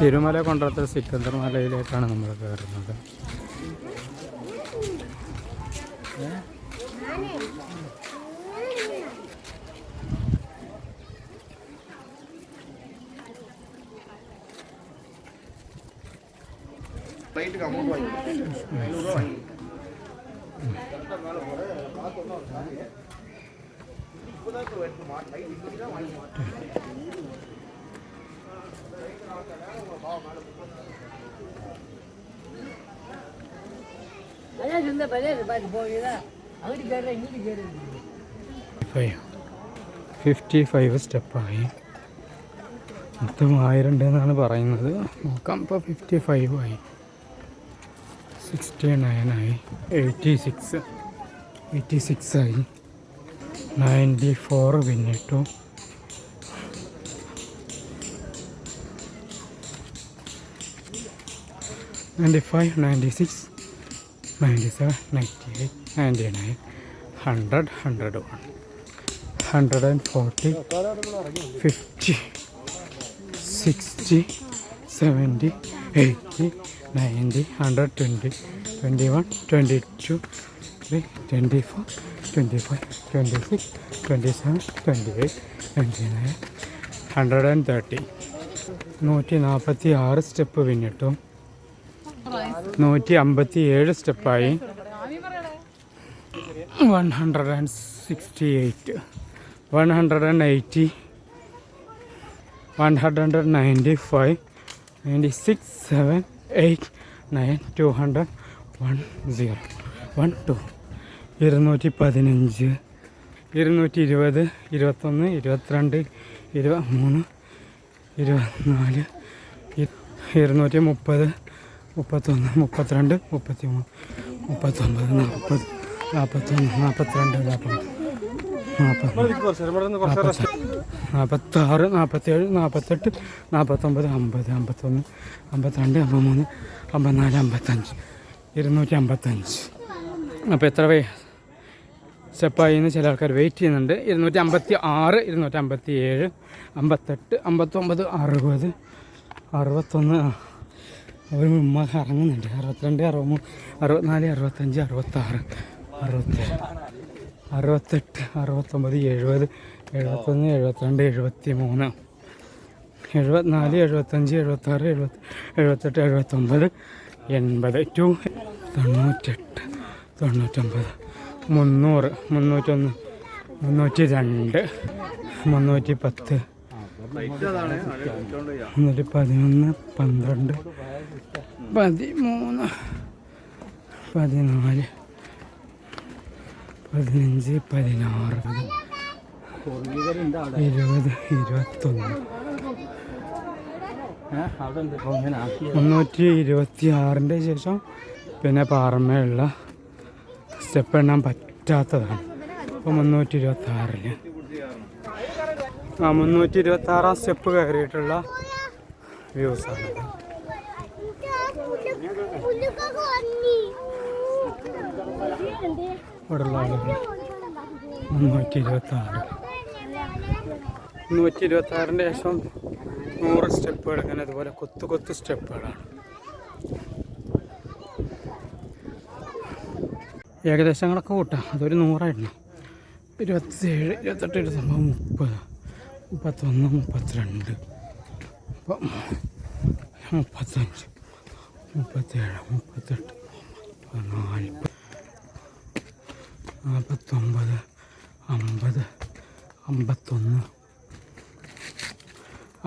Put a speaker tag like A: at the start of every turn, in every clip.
A: തിരുമല കൊണ്ടത്തെ സിക്കന്ദർ മലയിലേക്കാണ് നമ്മൾ കയറുന്നത് ഇപ്പൊ ഫിഫ്റ്റി ഫൈവ് സ്റ്റെപ്പായി മൊത്തം ആയിരം ഉണ്ട് എന്നാണ് പറയുന്നത് നോക്കാം ഇപ്പോൾ ഫിഫ്റ്റി ഫൈവ് ആയി സിക്സ്റ്റി നയനായി എയ്റ്റി സിക്സ് എയ്റ്റി സിക്സ് ആയി നയൻറ്റി ഫോർ പിന്നിട്ടു hundred hundred one hundred and forty fifty sixty seventy eighty ninety hundred twenty twenty one twenty two twenty four twenty five twenty six twenty seven twenty eight twenty nine hundred and thirty നൂറ്റി നാൽപ്പത്തി ആറ് step പിന്നിട്ടു നൂറ്റി അമ്പത്തി ഏഴ് സ്റ്റെപ്പായി one hundred and sixty eight one hundred and eighty one hundred and ninety five ninety six seven eight nine two hundred one zero one two ഇരുന്നൂറ്റി പതിനഞ്ച് ഇരുന്നൂറ്റി ഇരുപത് ഇരുപത്തൊന്ന് ഇരുപത്തിരണ്ട് ഇരുപത്തി മൂന്ന് ഇരുപത്തിനാല് ഇരുന്നൂറ്റി മുപ്പത് മുപ്പത്തൊന്ന് മുപ്പത്തിരണ്ട് മുപ്പത്തി മൂന്ന് മുപ്പത്തൊമ്പത് നാൽപ്പത് നാൽപ്പത്തൊന്ന് നാൽപ്പത്തിരണ്ട് നാൽപ്പത് നാൽപ്പത്തി നാൽപ്പത്താറ് നാൽപ്പത്തേഴ് നാൽപ്പത്തെട്ട് നാൽപ്പത്തൊമ്പത് അമ്പത് അമ്പത്തൊന്ന് അമ്പത്തിരണ്ട് അമ്പത്തിമൂന്ന് അമ്പത്തിനാല് അമ്പത്തഞ്ച് ഇരുന്നൂറ്റി അമ്പത്തഞ്ച് അപ്പോൾ എത്ര വേ സ്റ്റെപ്പായി എന്ന് ചില ആൾക്കാർ വെയിറ്റ് ചെയ്യുന്നുണ്ട് ഇരുന്നൂറ്റി അമ്പത്തി ആറ് ഇരുന്നൂറ്റി അമ്പത്തി ഏഴ് അമ്പത്തെട്ട് അമ്പത്തൊമ്പത് അറുപത് അറുപത്തൊന്ന് അവർ ഉമ്മ ഇറങ്ങുന്നുണ്ട് അറുപത്തിരണ്ട് അറുപ അറുപത്തിനാല് അറുപത്തഞ്ച് അറുപത്താറ് അറുപത്തേഴ് അറുപത്തെട്ട് അറുപത്തൊമ്പത് എഴുപത് എഴുപത്തൊന്ന് എഴുപത്തിരണ്ട് എഴുപത്തി മൂന്ന് എഴുപത്തിനാല് എഴുപത്തഞ്ച് എഴുപത്താറ് എഴുപത്തി എഴുപത്തെട്ട് എഴുപത്തൊമ്പത് എൺപത് ടു തൊണ്ണൂറ്റെട്ട് തൊണ്ണൂറ്റൊമ്പത് മുന്നൂറ് മുന്നൂറ്റൊന്ന് മുന്നൂറ്റി രണ്ട് മുന്നൂറ്റി പത്ത് മുന്നൂറ്റി പതിനൊന്ന് പന്ത്രണ്ട് പതിമൂന്ന് പതിനാല് പതിനഞ്ച് പതിനാറ് ഇരുപത് ഇരുപത്തൊന്ന് മുന്നൂറ്റി ഇരുപത്തി ആറിൻ്റെ ശേഷം പിന്നെ പാറമ്മയുള്ള സ്റ്റെപ്പ് എണ്ണാൻ പറ്റാത്തതാണ് അപ്പോൾ മുന്നൂറ്റി ഇരുപത്തി ആറിൽ ആ മുന്നൂറ്റി ഇരുപത്തി ആറാം സ്റ്റെപ്പ് കയറിയിട്ടുള്ള വ്യൂസാണ് നൂറ്റി ഇരുപത്തി ആറ് ആറിൻ്റെ ശേഷം നൂറ് സ്റ്റെപ്പുകൾ ഇങ്ങനെ അതുപോലെ കൊത്തു കൊത്തു സ്റ്റെപ്പുകളാണ് ഏകദേശം കണക്ക് കൂട്ടാം അതൊരു നൂറായിരുന്നു ഇരുപത്തിയേഴ് ഇരുപത്തെട്ട് ഇരുപത്തൊമ്പത് മുപ്പത് മുപ്പത്തൊന്ന് മുപ്പത്തിരണ്ട് മുപ്പത്തഞ്ച് മുപ്പത്തേഴ് മുപ്പത്തെട്ട് നാൽപ്പത് നാൽപ്പത്തൊമ്പത് അമ്പത് അമ്പത്തൊന്ന്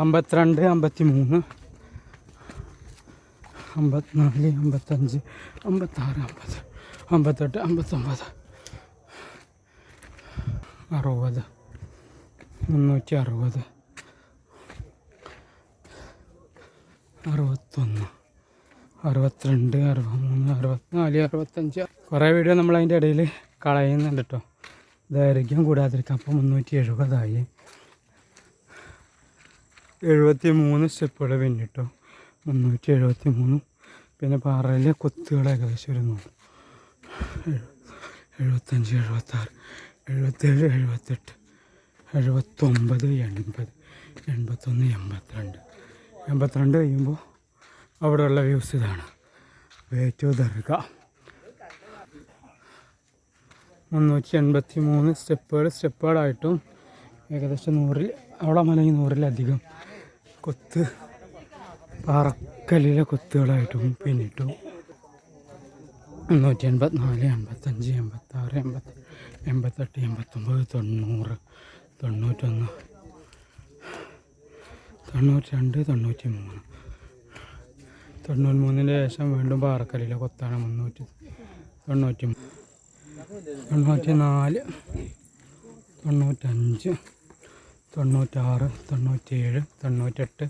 A: അമ്പത്തിരണ്ട് അമ്പത്തി മൂന്ന് അമ്പത്തിനാല് അമ്പത്തഞ്ച് അമ്പത്താറ് അമ്പത് അമ്പത്തെട്ട് അമ്പത്തൊമ്പത് അറുപത് മുന്നൂറ്റി അറുപത് അറുപത്തൊന്ന് അറുപത്തിരണ്ട് അറുപത്തിമൂന്ന് അറുപത്തിനാല് അറുപത്തഞ്ച് കുറേ വീഡിയോ നമ്മൾ അതിൻ്റെ ഇടയിൽ കളയുന്നുണ്ട് കേട്ടോ ദൈർഘ്യം കൂടാതിരിക്കാം അപ്പോൾ മുന്നൂറ്റി എഴുപതായി എഴുപത്തി മൂന്ന് സ്റ്റെപ്പുകൾ പിന്നിട്ടോ മുന്നൂറ്റി എഴുപത്തി മൂന്ന് പിന്നെ പാറയിലെ കൊത്തുകൾ ഏകദേശം ഒരു നൂറ് എഴുപത്തഞ്ച് എഴുപത്താറ് എഴുപത്തേഴ് എഴുപത്തെട്ട് എഴുപത്തൊമ്പത് എൺപത് എൺപത്തൊന്ന് എൺപത്തിരണ്ട് എൺപത്തിരണ്ട് കഴിയുമ്പോൾ അവിടെയുള്ള വ്യൂസ് ഇതാണ് വേറ്റോ ദർഗ മുന്നൂറ്റി എൺപത്തി മൂന്ന് സ്റ്റെപ്പുകൾ സ്റ്റെപ്പുകളായിട്ടും ഏകദേശം നൂറിൽ അവിടെ മലയിൽ നൂറിലധികം കൊത്ത് പാറക്കല്ലിലെ കൊത്തുകളായിട്ടും പിന്നിട്ടു മുന്നൂറ്റി എൺപത്തിനാല് എൺപത്തഞ്ച് എൺപത്താറ് എൺപത്തി എൺപത്തെട്ട് എൺപത്തൊമ്പത് തൊണ്ണൂറ് തൊണ്ണൂറ്റൊന്ന് തൊണ്ണൂറ്റി രണ്ട് തൊണ്ണൂറ്റി മൂന്ന് തൊണ്ണൂറ്റി ശേഷം വീണ്ടും പാറക്കലില്ല കൊത്താണ് മുന്നൂറ്റി തൊണ്ണൂറ്റി തൊണ്ണൂറ്റി നാല് തൊണ്ണൂറ്റഞ്ച് തൊണ്ണൂറ്റാറ് തൊണ്ണൂറ്റേഴ് തൊണ്ണൂറ്റെട്ട്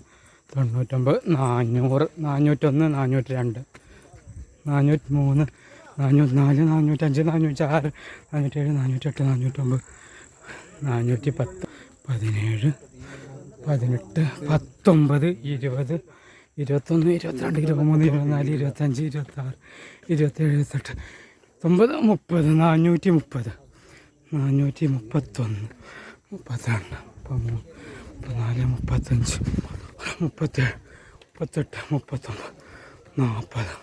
A: തൊണ്ണൂറ്റൊമ്പത് നാനൂറ് നാനൂറ്റൊന്ന് നാനൂറ്റി രണ്ട് നാനൂറ്റി മൂന്ന് നാനൂറ്റി നാല് നാനൂറ്റഞ്ച് നാനൂറ്റാറ് നാനൂറ്റേഴ് നാനൂറ്റെട്ട് നാനൂറ്റൊമ്പത് നാനൂറ്റി പത്ത് പതിനേഴ് പതിനെട്ട് പത്തൊമ്പത് ഇരുപത് ഇരുപത്തൊന്ന് ഇരുപത്തിരണ്ട് ഇരുപത്തിമൂന്ന് ഇരുപത്തിനാല് ഇരുപത്തഞ്ച് ഇരുപത്താറ് ഇരുപത്തേഴ് ഇരുപത്തെട്ട് ഒമ്പത് മുപ്പത് നാനൂറ്റി മുപ്പത് നാനൂറ്റി മുപ്പത്തൊന്ന് മുപ്പത്തിരണ്ട് മുപ്പത്തിനാല് മുപ്പത്തഞ്ച് മുപ്പത്തേഴ് മുപ്പത്തെട്ട് മുപ്പത്തൊന്ന് നാൽപ്പത്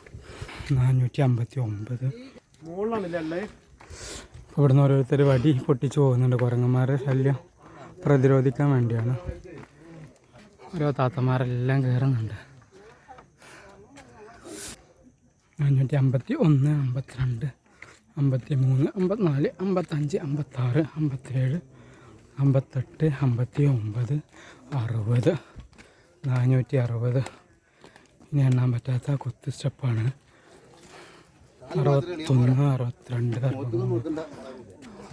A: നാനൂറ്റി അമ്പത്തി ഒമ്പത് ഇവിടുന്ന് ഓരോരുത്തർ വടി പൊട്ടിച്ചു പോകുന്നുണ്ട് കുരങ്ങന്മാരെ ശല്യം പ്രതിരോധിക്കാൻ വേണ്ടിയാണ് ഓരോ താത്തമാരെല്ലാം കയറുന്നുണ്ട് അഞ്ഞൂറ്റി അമ്പത്തി ഒന്ന് അമ്പത്തിരണ്ട് അമ്പത്തി മൂന്ന് അമ്പത്തിനാല് അമ്പത്തഞ്ച് അമ്പത്താറ് അമ്പത്തേഴ് അമ്പത്തെട്ട് അമ്പത്തി ഒമ്പത് അറുപത് നാനൂറ്റി അറുപത് ഇനി എണ്ണാൻ പറ്റാത്ത കുത്ത് സ്റ്റെപ്പാണ് അറുപത്തൊന്ന് അറുപത്തിരണ്ട്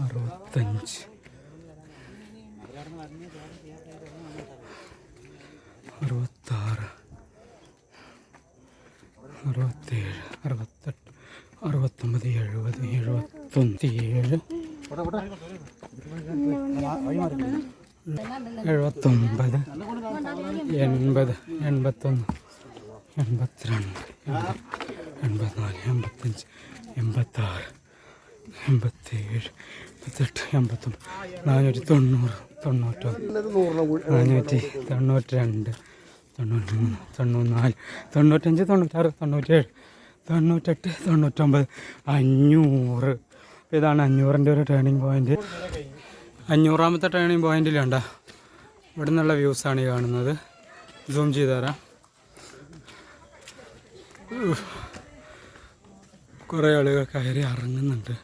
A: അറുപത്തഞ്ച് അറുപത്താറ് അറുപത്തേഴ് അറുപത്തെട്ട് അറുപത്തൊമ്പത് എഴുപത് എഴുപത്തൊന്നി ഏഴ് എഴുപത്തൊമ്പത് എൺപത് എൺപത്തൊന്ന് എൺപത്തിരണ്ട് എൺപത്തിനാല് എൺപത്തഞ്ച് എൺപത്താറ് എൺപത്തേഴ് എൺപത്തെട്ട് എൺപത്തൊമ്പത് നാനൂറ്റി തൊണ്ണൂറ് തൊണ്ണൂറ്റൊന്ന് നാനൂറ്റി തൊണ്ണൂറ്റി രണ്ട് തൊണ്ണൂറ്റി മൂന്ന് തൊണ്ണൂറ്റി നാല് തൊണ്ണൂറ്റഞ്ച് തൊണ്ണൂറ്റാറ് തൊണ്ണൂറ്റേഴ് തൊണ്ണൂറ്റെട്ട് തൊണ്ണൂറ്റൊമ്പത് അഞ്ഞൂറ് ഇതാണ് അഞ്ഞൂറിൻ്റെ ഒരു ടേണിംഗ് പോയിൻറ്റ് അഞ്ഞൂറാമത്തെ ടേണിംഗ് പോയിൻറ്റിലുണ്ട ഇവിടെ നിന്നുള്ള വ്യൂസാണ് ഈ കാണുന്നത് സൂം ചെയ്ത് തരാം കുറേ ആളുകൾ കയറി ഇറങ്ങുന്നുണ്ട്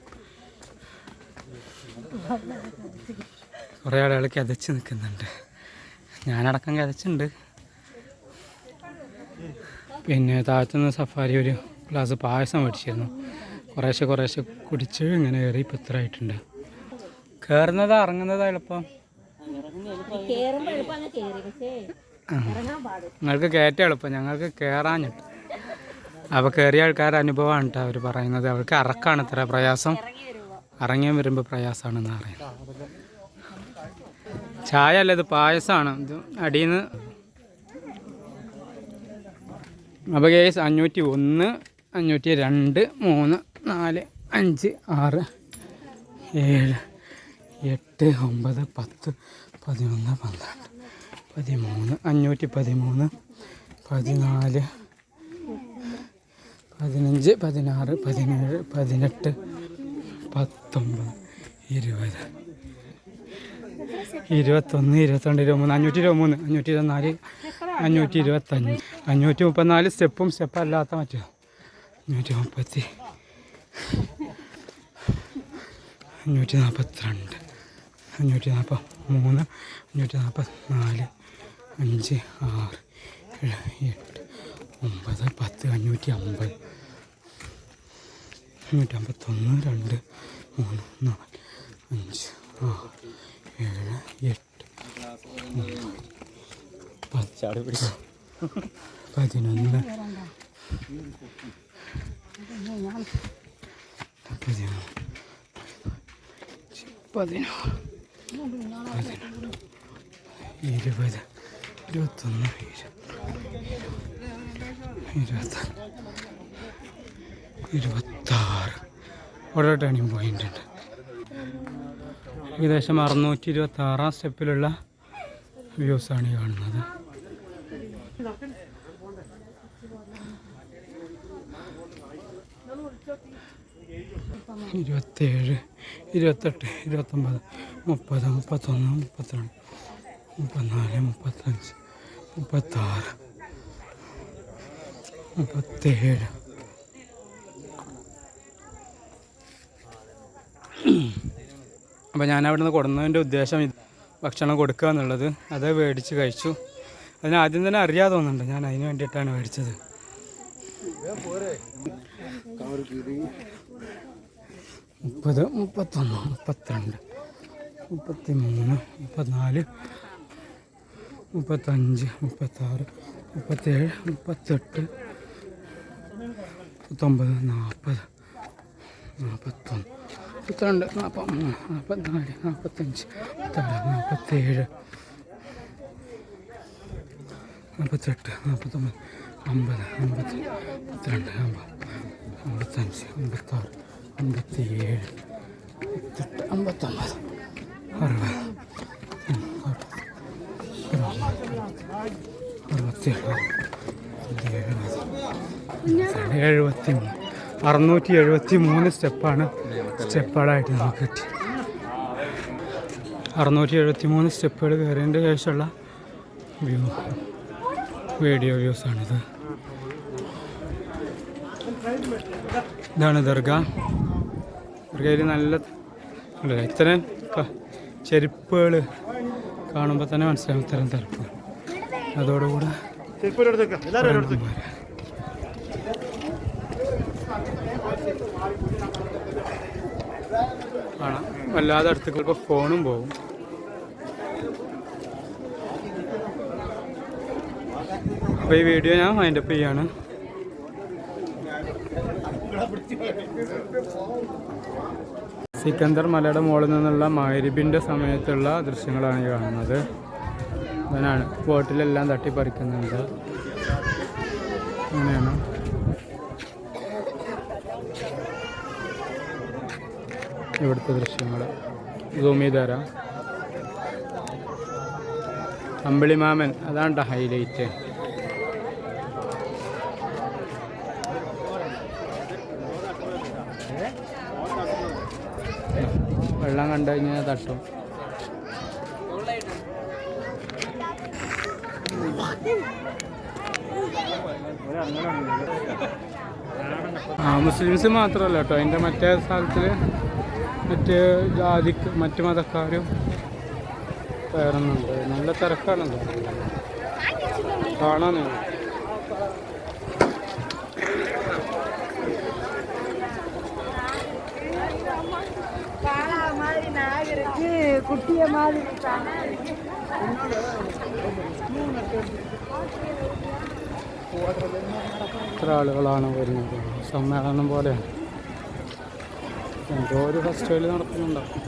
A: കുറേ ആളുകൾ കിതച്ച് നിൽക്കുന്നുണ്ട് ഞാനടക്കം കിതച്ചുണ്ട് പിന്നെ താഴത്തുനിന്ന് സഫാരി ഒരു ഗ്ലാസ് പായസം മേടിച്ചിരുന്നു കുറേശ്ശെ കുറേശ്ശെ കുടിച്ച് ഇങ്ങനെ കയറി ഇപ്പം ഇത്ര ആയിട്ടുണ്ട് കയറുന്നതാ ഇറങ്ങുന്നതാ എളുപ്പം നിങ്ങൾക്ക് കയറ്റ എളുപ്പം ഞങ്ങൾക്ക് കയറാൻ കിട്ടും അപ്പോൾ കയറിയ ആൾക്കാരുടെ അനുഭവമാണ് കേട്ടോ അവർ പറയുന്നത് അവർക്ക് ഇറക്കാണ് ഇത്ര പ്രയാസം ഇറങ്ങി വരുമ്പോൾ പ്രയാസമാണെന്ന് അറിയാം ചായ അല്ല ഇത് പായസമാണ് ഇത് അടിയിൽ നിന്ന് അപ്പോൾ കേസ് അഞ്ഞൂറ്റി ഒന്ന് അഞ്ഞൂറ്റി രണ്ട് മൂന്ന് നാല് അഞ്ച് ആറ് ഏഴ് എട്ട് ഒമ്പത് പത്ത് പതിനൊന്ന് പന്ത്രണ്ട് പതിമൂന്ന് അഞ്ഞൂറ്റി പതിമൂന്ന് പതിനാല് പതിനഞ്ച് പതിനാറ് പതിനേഴ് പതിനെട്ട് പത്തൊമ്പത് ഇരുപത് ഇരുപത്തൊന്ന് ഇരുപത്തിരണ്ട് ഇരുപത്തിമൂന്ന് അഞ്ഞൂറ്റി ഇരുപത്തിമൂന്ന് അഞ്ഞൂറ്റി ഇരുപത്തിനാല് അഞ്ഞൂറ്റി ഇരുപത്തഞ്ച് അഞ്ഞൂറ്റി മുപ്പത്തിനാല് സ്റ്റെപ്പും സ്റ്റെപ്പല്ലാത്ത മറ്റേ അഞ്ഞൂറ്റി അഞ്ഞൂറ്റി നാൽപ്പത്തിരണ്ട് അഞ്ഞൂറ്റി നാൽപ്പത് മൂന്ന് അഞ്ഞൂറ്റി നാൽപ്പത്തി നാല് അഞ്ച് ആറ് ഏഴ് എട്ട് ഒമ്പത് പത്ത് അഞ്ഞൂറ്റി അമ്പത് അഞ്ഞൂറ്റി അമ്പത്തൊന്ന് രണ്ട് മൂന്ന് നാല് അഞ്ച് ആറ് ഏഴ് എട്ട് പതിനൊന്ന് Thank you. ഇരുപത് ഇരുപത്തൊന്ന് ഇരുപത്തി ഇരുപത്താറ് ഓരോ ടേണിംഗ് പോയിൻ്റ് ഉണ്ട് ഏകദേശം അറുന്നൂറ്റി ഇരുപത്തി ആറാം സ്റ്റെപ്പിലുള്ള വ്യൂസാണ് ഈ കാണുന്നത് ഇരുപത്തേഴ് ഇരുപത്തെട്ട് ഇരുപത്തൊമ്പത് മുപ്പത് മുപ്പത്തൊന്ന് മുപ്പത്തിരണ്ട് മുപ്പത്തിനാല് മുപ്പത്തഞ്ച് മുപ്പത്താറ് മുപ്പത്തേഴ് അപ്പോൾ ഞാൻ അവിടെ നിന്ന് കൊടുന്നതിൻ്റെ ഉദ്ദേശം ഇത് ഭക്ഷണം കൊടുക്കുക എന്നുള്ളത് അത് മേടിച്ച് കഴിച്ചു അതിന് ആദ്യം തന്നെ അറിയാതെ തോന്നുന്നുണ്ട് ഞാൻ അതിന് വേണ്ടിയിട്ടാണ് മേടിച്ചത് മുപ്പത് മുപ്പത്തൊന്ന് മുപ്പത്തിരണ്ട് മുപ്പത്തി മൂന്ന് മുപ്പത്തിനാല് മുപ്പത്തഞ്ച് മുപ്പത്താറ് മുപ്പത്തേഴ് മുപ്പത്തെട്ട് മുപ്പത്തൊമ്പത് നാൽപ്പത് നാൽപ്പത്തൊന്ന് മുപ്പത്തിരണ്ട് നാൽപ്പത്മൂന്ന് നാൽപ്പത്തിനാല് നാൽപ്പത്തഞ്ച് മുപ്പത്താറ് നാൽപ്പത്തേഴ് നാൽപ്പത്തെട്ട് നാൽപ്പത്തൊമ്പത് അമ്പത് അമ്പത്തി പത്തിരണ്ട് അമ്പത് അമ്പത്തഞ്ച് അമ്പത്താറ് അമ്പത്തി ഏഴ് അമ്പത്തെട്ട് അമ്പത്തൊമ്പത് അറുപത് എഴുപത്തി മൂന്ന് അറുന്നൂറ്റി എഴുപത്തി മൂന്ന് സ്റ്റെപ്പാണ് സ്റ്റെപ്പുകളായിട്ട് നമുക്ക് കിട്ടി അറുന്നൂറ്റി എഴുപത്തി മൂന്ന് സ്റ്റെപ്പുകൾ കയറിയതിൻ്റെ ശേഷമുള്ള വ്യൂ വീഡിയോ വ്യൂസ് ആണിത് ഇതാണ് ദർഗ ഒരു കയ്യിൽ നല്ല ഇത്തരം ചെരുപ്പുകൾ കാണുമ്പോൾ തന്നെ മനസ്സിലാവും ഇത്തരം തെരപ്പ് അതോടുകൂടെ കാണാം വല്ലാതെ അടുത്തേക്ക് ഇപ്പോൾ ഫോണും പോകും അപ്പോൾ ഈ വീഡിയോ ഞാൻ വൈൻഡപ്പ് ചെയ്യാണ് സിക്കന്ദർ മലയുടെ മുകളിൽ നിന്നുള്ള മൈരിബിൻ്റെ സമയത്തുള്ള ദൃശ്യങ്ങളാണ് ഈ കാണുന്നത് ഇവനാണ് ബോട്ടിലെല്ലാം തട്ടിപ്പറിക്കുന്നുണ്ട് അങ്ങനെയാണ് ഇവിടുത്തെ ദൃശ്യങ്ങൾ ഭൂമി ചെയ്ത് അമ്പിളിമാമൻ അതാണ് ഹൈലൈറ്റ് വെള്ളം കണ്ടു കഴിഞ്ഞാൽ തട്ടും ആ മുസ്ലിംസ് മാത്രമല്ല കേട്ടോ അതിൻ്റെ മറ്റേ സ്ഥലത്തിൽ മറ്റ് ജാതി മറ്റു മതക്കാരും കയറുന്നുണ്ട് നല്ല തിരക്കാണല്ലോ കാണാൻ കുട്ടിയെ മാറി ഇത്ര ആളുകളാണ് വരുന്നത് സമ്മേളനം പോലെ എന്തോ ഒരു ഫെസ്റ്റിവൽ നടക്കുന്നുണ്ടാവും